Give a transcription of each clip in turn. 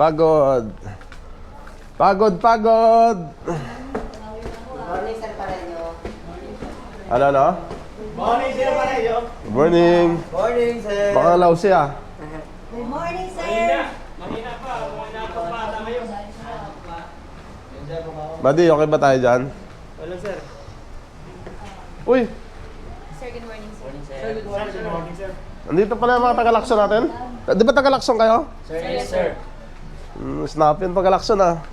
Pagod. Pagod, pagod. Morning, sir, pareho. Ano, ano? Morning, sir Pareyo. Good morning. Morning, sir. Baka lausi ah. Good morning, sir. Mahina pa, mahina pa pa tayo. Buddy, okay ba tayo dyan? Wala, sir. Uy, Sir, good morning, sir. Sir, good morning, sir. Morning, sir. andito pala yung mga taga-Lacson natin. Eh, Di ba taga-Lacson kayo? Sir, yes, sir. Mm, snappy yung taga-Lacson ah.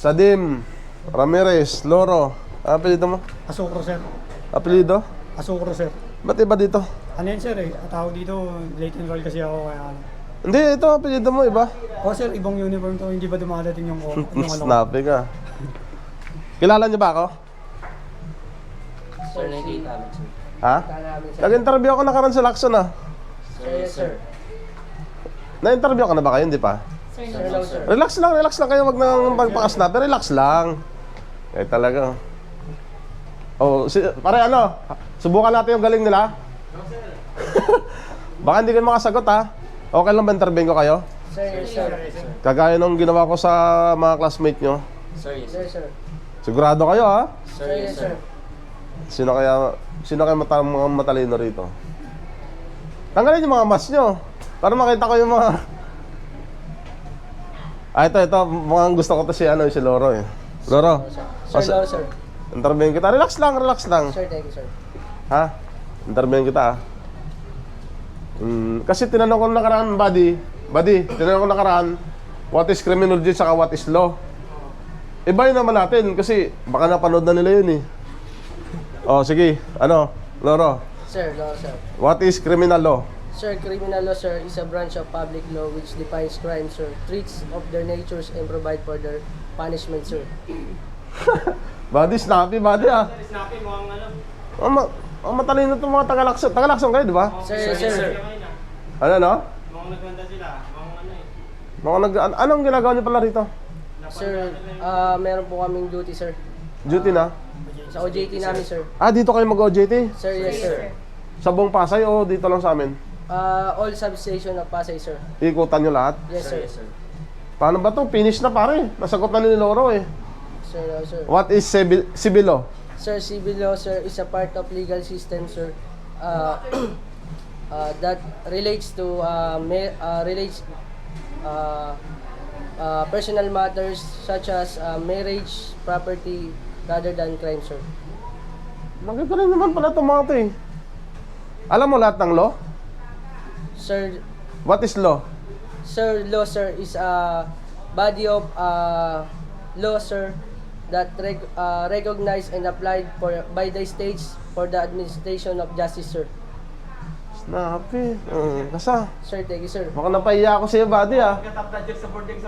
Sadim, Ramirez, Loro. Ano apelido mo? Asukro, sir. Apelido? Asukro, sir. Ba't iba dito? Ano yan, sir, eh? Ang Tawag dito, late enroll kasi ako kaya ano. Hindi, ito apelido mo, iba. O, sir, ibang uniform to, hindi ba dumadating yung, yung ano? Snappy ka. Kilala niyo ba ako? Sir, nakikita namin, sir. Ha? Nag-interview ako nakaraan sa Lacson ah. Sir, yes, sir. Na-interview ka na ba kayo? Hindi pa? Sir, Sir, no. no, sir. Relax lang, relax lang kayo. Wag nang magpaka-snapper. Relax lang. Eh talaga. Oh, si, pare ano? Subukan natin yung galing nila. Baka hindi kayo makasagot ha. Okay lang ba interview ko kayo? Sir, yes, sir. Kagaya nung ginawa ko sa mga classmate nyo. Sir, yes, sir. sir. Sigurado kayo ha? Sir, yes, sir. Sino kaya sino kaya mata, mga matalino rito? Tanggalin yung mga mask nyo. Para makita ko yung mga... Ah, ito, ito. Mukhang gusto ko to si, ano, si Loro eh. Loro. Sir, no, sir. Interviewin kita. Relax lang, relax lang. Sir, thank you, sir. Ha? Interviewin kita ah. Mm, kasi tinanong ko nakaraan, buddy. Buddy, tinanong ko nakaraan, what is criminology saka what is law? Iba yun naman natin kasi baka napanood na nila yun eh. Oh, sige. Ano? Loro. Sir, no, sir. What is criminal law? Sir, criminal law, sir, is a branch of public law which defines crime, sir, treats of their natures, and provide for their punishment, sir. Buddy, snappy buddy ah. Sir, snappy mo ang ano. Oh, ma oh, matalino itong mga tagalakson. Tagalakson kayo, di ba? Sir, Sir, ah. Ano, no? Mukhang nagkanda sila. Mukhang ano eh. Mga nag an- anong ginagawa niyo pala rito? Sir, ah, meron po kaming duty, sir. Duty na? Sa OJT namin, sir. Ah, dito kayo mag-OJT? Sir, yes, sir. Sa buong Pasay o dito lang sa amin? Ah, all substation of Pasay, sir. Ikutan nyo lahat? Yes, sir. sir. Paano ba to? Finish na pare. Nasagot na ni Loro eh. Sir, no, sir. What is civil, civil law? Sir, civil law, sir, is a part of legal system, sir. Uh, uh, that relates to uh, ma- uh, relates uh, uh, personal matters such as uh, marriage, property, rather than crime, sir. Nakagaling naman pala itong mga to eh. Alam mo lahat ng law? Sir, What is law? sir, law, sir, is a body of uh, law, sir, that rec- uh, recognized and applied for by the states for the administration of justice, sir. Snappy. Uh, kasa. Sir, thank you, sir. Baka napahiya ako sa'yo, buddy ah.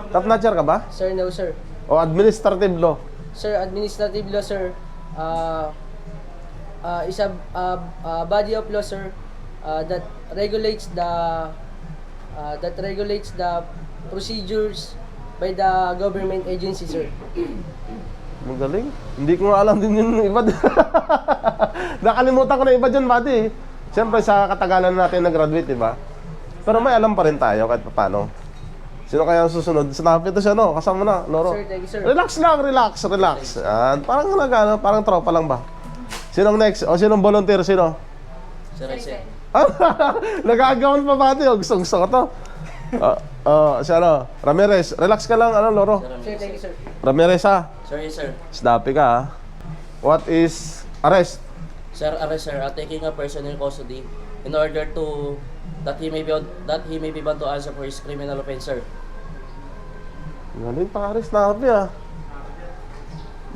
Top notcher ka ba? Sir, no, sir. O administrative law? Sir, administrative law, sir, uh, uh, is a uh, uh, body of law, sir, uh, that regulates the uh, that regulates the procedures by the government agency, sir. Magaling. Hindi ko nga alam din yung iba. Nakalimutan ko na iba dyan, buddy. Siyempre sa katagalan natin nag-graduate, di ba? Pero may alam pa rin tayo kahit paano. Sino kaya ang susunod? Sinabi to siya, no? Kasama na, Loro. Sir, thank you, sir. Relax lang, relax, relax. Yan. Parang nag, ano, parang tropa lang ba? Sinong next? O sinong volunteer? Sino? Sir, sir. Nagagawan pa ba ito? Gusto, gusto ko to. Ah, ah, si ano? Ramirez. Relax ka lang, ano, Loro? Sir, thank you, sir. Ramirez, ha? Sir, yes, sir. Snappy ka, ha? What is arrest? Sir, arrest sir, uh, taking a person in custody in order to that he may be that he may be bound to answer for his criminal offense, sir. Galing pa, arrest. Snappy, ha?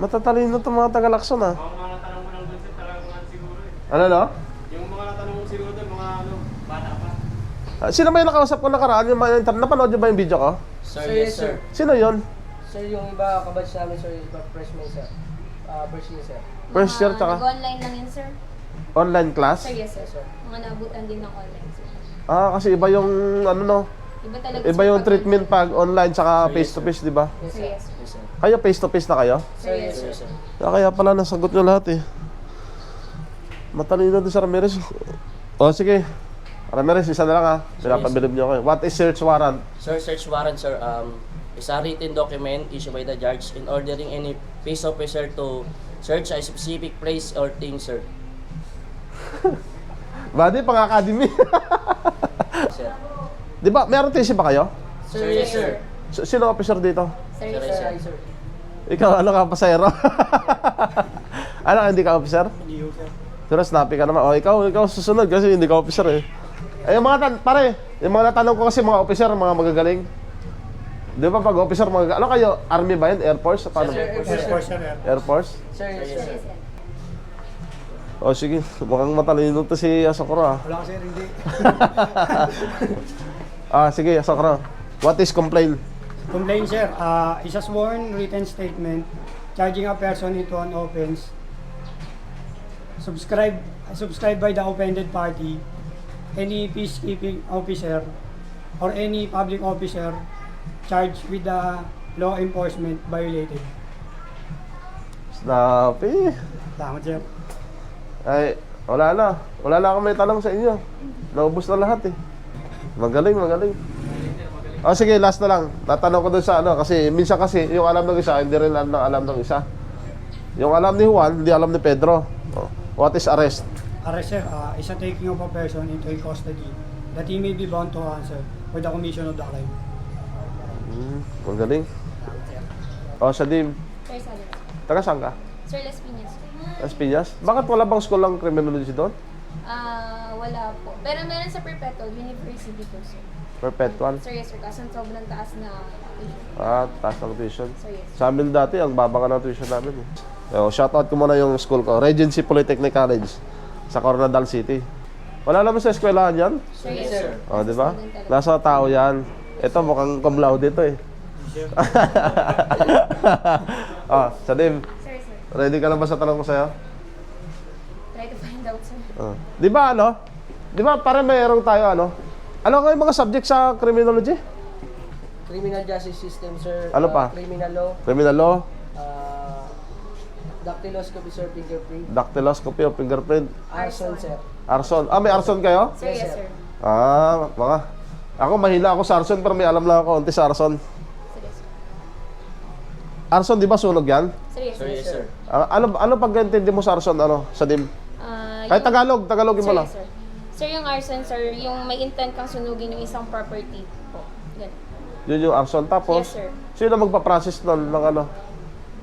Matatalino itong mga taga-Lacson, ha? Mukhang mga natanong mo lang dun talagang mga siguro eh. Ano, no? Yung mga natanong mo siguro dun, mga ano, bata pa. Ah, Sino ba yung nakausap ko nakaraan? Yung mga internet? Napanood niyo ba yung video ko? Sir, Sir, yes, sir. Sino yon? Sir, yung iba kabatch namin, sir, is freshman, sir. Uh, freshman, sir. First year, tsaka Nag-online lang yun, sir. online class? Sir, yes, sir. Sir. Mga naabutan din ng online, sir. Ah, kasi iba yung, ano, no? Iba talaga Iba yung treatment pag online tsaka face-to-face, di ba? Yes, Sir, yes, sir. Kayo face-to-face na kayo? Sir, yes, Sir, sir. Ah, kaya pala nasagot nyo lahat eh. Matalino doon sa Ramirez. O, sige. Ramirez, isa na lang ha. Pinapabilib niyo ako. eh. What is search warrant? Sir, search warrant, sir, um, is a written document issued by the judge in ordering any peace officer to search a specific place or thing, sir. Buddy, pang academy. Sir. Di ba, meron TC ba kayo? Sir, yes, sir. S- Sino officer dito? Sir, Sir, yes, yes, sir. sir. Ikaw, ano ka, pasayro? ano, hindi ka officer? Hindi sir. Pero snappy ka naman. O, ikaw, ikaw susunod kasi hindi ka officer eh. Eh, yung mga tan pare, yung mga natanong ko kasi mga officer, mga magagaling. Di ba pag officer, mga ano kayo? Army ba yun? Air Force? Paano? Sir, Air Force, sir. Air Air Force? Sir, yes, Sir, yes, sir. O sige, mukhang matalino to si Asokoro ah. Wala ka, sir. Hindi. Ah, sige, Asokoro. What is complaint? Complaint, sir. Uh, is a sworn written statement charging a person into an offense subscribed subscribed by the offended party, any peacekeeping officer, or any public officer charged with the law enforcement violated. Snappy. Salamat, sir. Ay, wala na. Wala na akong may tanong sa inyo. Naubos na lahat eh. Magaling, magaling. Oh, sige, last na lang. Tatanong ko dun sa ano, kasi minsan kasi yung alam ng isa, hindi rin alam ng alam ng isa. Yung alam ni Juan, hindi alam ni Pedro. Oh. What is arrest? Arrest, uh, is a taking of a person into custody that he may be bound to answer for the commission of the crime. Hmm, magaling. Oh, sa dim. Sir, sabi. Taga saan ka? Sir, Las Piñas. Las Piñas? Bakit wala bang school ng criminology doon? Ah, wala po. Pero meron sa Perpetual University po, sir. Perpetual. Sir, yes, sir. Kaso sobrang taas na Ah, taas ng tuition. Sir, yes. Sa amin dati, ang baba nga ng tuition namin. Eh. So, shoutout ko muna yung school ko. Regency Polytechnic College sa Coronadal City. Wala naman sa eskwelahan yan. Sir, yes, sir. O, di ba? Nasa tao yan. Ito, mukhang cum laude ito eh. ah, sa Dave, Sir, sir. ready ka na ba sa tanong ko sa'yo? Try to find out, sir. Ah. Di ba ano? Di ba parang mayroong tayo ano? Ano nga yung mga subject sa criminology? Criminal justice system, sir. Ano Uh, pa? Criminal law. Criminal law, dactyloscopy, sir, fingerprint. dactyloscopy o fingerprint, Arson, sir. arson. Ah, may arson kayo? Sir, Yes, sir. Ah, mga. Ako mahina ako sa arson pero may alam lang ako konti sa arson. Sir, yes, sir. Arson, di ba sunog yan? Sir, yes, Sir, sir. yes, sir. Ah, ano ano pag-intindi mo sa arson ano sa dim? Ah, Kahit yung- Tagalog, Tagalogin mo Sir, lang. yes, sir. Sir, yung arson, sir, yung may intent kang sunugin yung isang property po. Ganun. Yun yung arson tapos Yes, sir. sino magpa-process nun ng ano?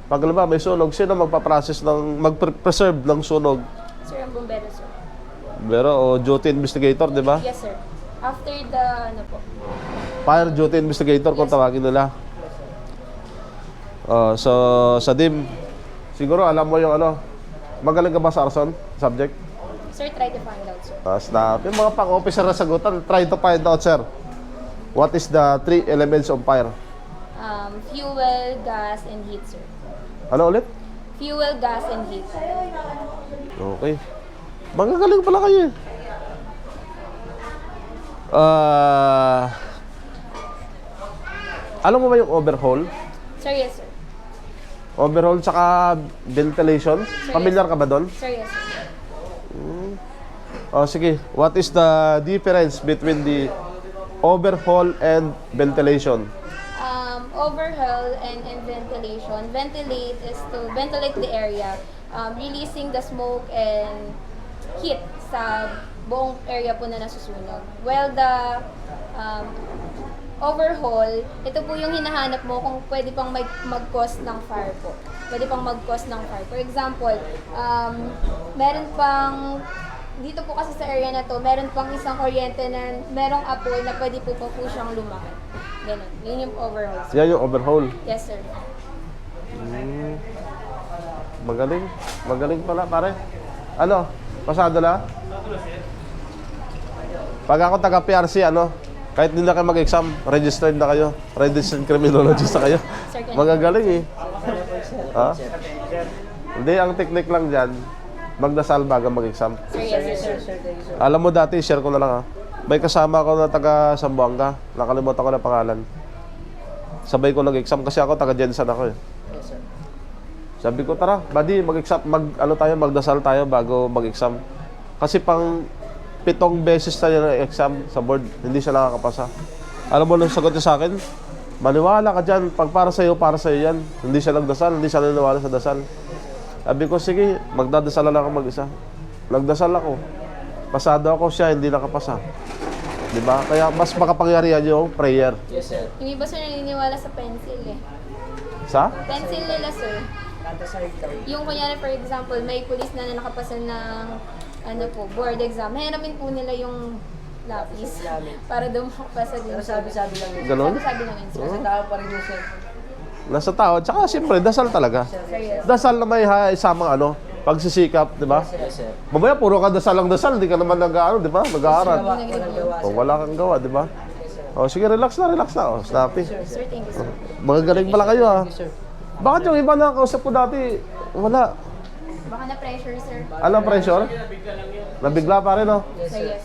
Pag alam may sunog, sino magpa-process ng mag-preserve ng sunog? Sir, ang bombero, sir. Pero o duty investigator, di ba? Yes, sir. After the, ano po, Fire duty investigator kung Yes. tawagin nila. Oh, so sa DIM, siguro alam mo yung ano, magaling ka ba sa arson subject? sir, try to find out, sir. Uh, snap. Yung mga pang-officer na sagutan, try to find out, sir. What is the three elements of fire? Um, fuel, gas, and heat, sir. Ano ulit? Fuel, gas, and heat. Okay. Magagaling pala kayo eh. Ah... alam mo ba yung overhaul? Sir, yes, sir. Overhaul tsaka ventilation? Sir, Familiar ka ba doon? Sir, yes, sir. Oh, sige. What is the difference between the overhaul and ventilation? Overhaul and, and ventilation. Ventilate is to ventilate the area, um, releasing the smoke and heat sa buong area po na nasusunog. Well, the um, overhaul, ito po yung hinahanap mo kung pwede pang mag- mag-cause ng fire po. Pwede pang mag-cause ng fire. For example, um, meron pang dito po kasi sa area na to, meron pang isang kuryente na merong apoy na pwede po po, po siyang lumaki. Ganun. Yun yung overhaul. sir. Yan yung overhaul. Yes, sir. Magaling. Magaling pala, pare. Ano? Pasado na? Pag ako taga PRC, ano? Kahit hindi na kayo mag-exam, registered na kayo. Registered criminologist na kayo. Sir, ganun. Magagaling eh. Ha? Hindi, ang technique lang dyan, magdasal bago mag-exam. Sir, yes, sir. Alam mo dati, share ko na lang ha. May kasama ko na taga Zamboanga. Nakalimutan ko na pangalan. Sabay ko nag-exam kasi ako taga Jensen ako eh. Yes, sir. Sabi ko, tara, buddy, mag-exam, mag, ano tayo, magdasal tayo bago mag-exam. Kasi pang pitong beses na yun ang exam sa board, hindi siya nakakapasa. Alam mo nung sagot niya sa akin? Maniwala ka dyan, pag para sa'yo, para sa'yo yan. Hindi siya nagdasal, hindi siya naniniwala sa dasal. Sabi ko, sige, magdadasal lang ako mag-isa. Nagdasal ako. Pasado ako siya, hindi nakapasa. Di ba? Kaya mas makapangyarihan yung prayer. Yes, sir. Yung iba sir naniniwala sa pencil eh. Sa? Pencil nila sir. Yung kunyari for example, may police na, na nakapasa ng ano po, board exam. Hiramin po nila yung lapis para daw makapasa din. Pero sabi-sabi lang yun. Ganon? Sabi-sabi lang yun sir. Kasi tao pa rin yun, sir. Nasa tao. Tsaka siyempre, dasal talaga. Dasal na may ha, isamang ano, pagsisikap, di ba? Yes, sir. Mamaya puro ka dasal lang dasal, hindi ka naman nag-ano, di ba? Nag-aaral. O, sir. wala kang gawa, di ba? O, sige, relax na, relax na. O, snappy. Sir, thank you sir. Magagaling pala kayo, ha? You, sir. Bakit yung iba na kausap ko dati, wala. Baka na pressure sir. Anong pressure? Nabigla pa rin, oh. Yes, sir.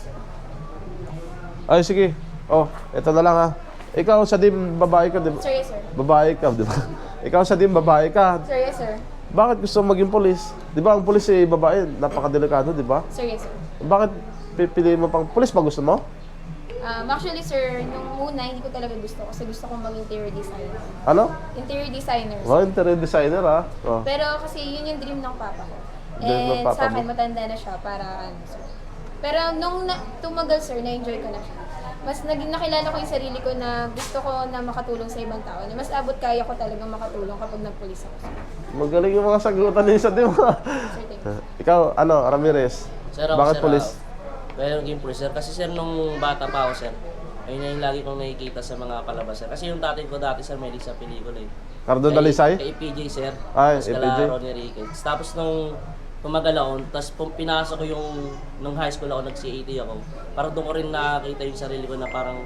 Ay, sige. Oh, ito na lang, ha. Ikaw sa dim, babae ka, di ba? Serious sir. Babae ka, di ba? Ikaw sa dim, babae ka. Serious sir. Bakit gusto maging polis? Di ba ang polis eh, babae, napakadelikado, di ba? Serious sir. Bakit pipiliin mo pang polis ba gusto mo? Um, actually sir, nung una hindi ko talaga gusto kasi gusto kong mag interior designer. Ano? Interior designer. sir. Oh, interior designer ha. Oh. Pero kasi yun yung dream ng papa ko. Dream ng And papa sa akin, mo? matanda na siya para ano, sir. Pero nung na, tumagal, sir, na-enjoy ko na siya. Mas naging nakilala ko yung sarili ko na gusto ko na makatulong sa ibang tao. Na mas abot kaya ko talagang makatulong kapag nagpulis ako. Magaling yung mga sagutan ni isa, di ba? Sir, thank you. Ikaw, ano, Ramirez? Sir, ako, Bakit sir, polis? ah, Kaya naging police, sir. Kasi, sir, nung bata pa ako, sir, ayun na yung lagi kong nakikita sa mga palabas, sir. Kasi yung tatay ko dati, sir, may sa pelikula, eh. Cardo Dalisay? Kay PJ, sir. Ay, Tapos kala PJ. Ronnie Ricketts. Tapos nung tumagal ako, tapos pum- pinasok ko yung, nung high school ako, nag-CAT ako. Parang doon ko rin nakakita yung sarili ko na parang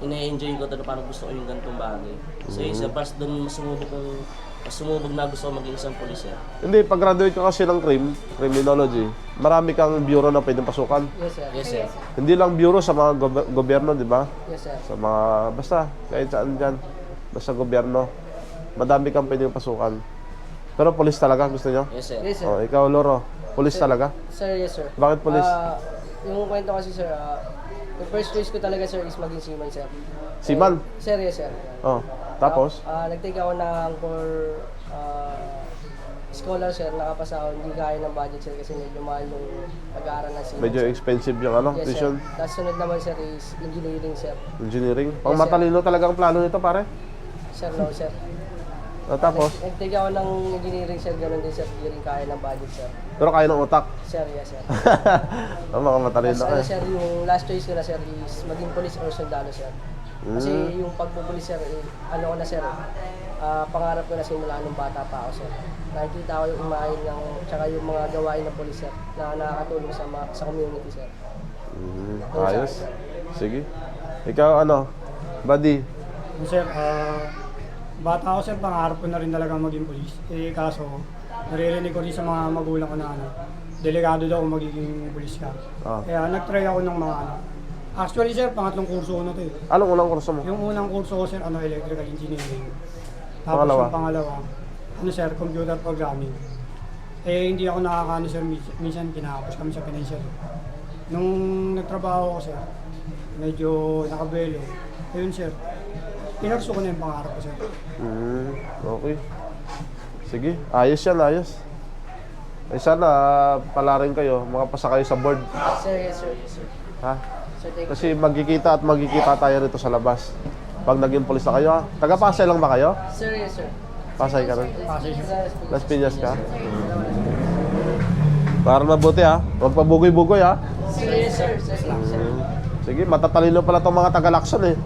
ina-enjoy ko to na parang gusto ko yung ganitong bagay. So yun, sir, parang doon sumubok kong, mas sumubok na gusto ko maging isang police, sir. Hindi, pag-graduate ka kasi ng crim, criminology, marami kang bureau na pwedeng pasukan. Yes, sir. Yes, sir. Hindi lang bureau sa mga gober- gobyerno, di ba? Yes, sir. Sa mga, basta, kahit saan dyan. Basta gobyerno. Madami kang pwedeng pasukan. Pero polis talaga, gusto nyo? Yes, sir. Yes, sir. Oh, ikaw, Loro, polis talaga? Sir, yes, sir. Bakit police? Ah, yung kwento kasi, sir, ah, yung first choice ko talaga, sir, is maging seaman, sir. Seaman? Eh, sir, yes, sir. Oh, tapos? Ah, nag-take ako ng for ah, scholar, sir. Nakapasa ako. Hindi kaya ng budget, sir, kasi medyo mahal yung pag-aaral ng seaman, Medyo sir. expensive yung ano, Yes, tuition, sir. Tapos sunod naman, sir, is engineering, sir. engineering. Pang Yes, sir. matalino talaga ang plano nito, pare. Sir, no, sir. Oh, tapos, Nag-take ako ng engineering, sir. Ganun din, sir. Hindi rin kaya ng budget, sir. pero kaya ng utak. Sir, yes, sir. oh, mga matalino ka. ano, sir, yung last choice ko na, sir, is maging police or sundalo, sir. Kasi Hmm. yung pagpupulis, sir, eh, ano ko na, sir, ah, pangarap ko na simula nung bata pa ako, sir. Nakikita ko yung umahin ng, tsaka yung mga gawain ng polis, sir, na nakakatulong sa, ma- sa community, sir. Mm, ayos. Sige. Ikaw, ano, buddy, Sir, ah, bata ako sir, pangarap ko na rin talaga maging polis. Eh kaso, naririnig ko rin sa mga magulang ko na ano, delikado daw kung magiging polis ka. Ah. Kaya nag-try ako ng mga ano. Actually sir, pangatlong kurso ko na to eh. anong unang kurso mo? Yung unang kurso ko sir, ano, electrical engineering. Tapos Pangalawa? yung pangalawa, ano sir, computer programming. Eh hindi ako nakakaano sir, mis- minsan kinakapos kami sa financial. Nung nagtrabaho ko sir, medyo nakabuelo. Ayun sir, pinarso ko na yung pangarap ko sir. Mm, okay. Sige, ayos yan, ayos. Eh sana, pala rin kayo, makapasa kayo sa board. Sir, yes, sir. Yes, sir. Ha? Sir, thank you. Kasi magkikita at magkikita tayo rito sa labas. Pag naging polis na kayo, ha? Taga-Pasay lang ba kayo? Sir, yes, sir. Pasay ka rin? Pasay sir. Las Piñas ka? Para mabuti ha. Huwag pa bugoy-bugoy ha. Sir, yes, sir. Sir, sir. Sige, matatalino pala itong mga taga-Lacson eh.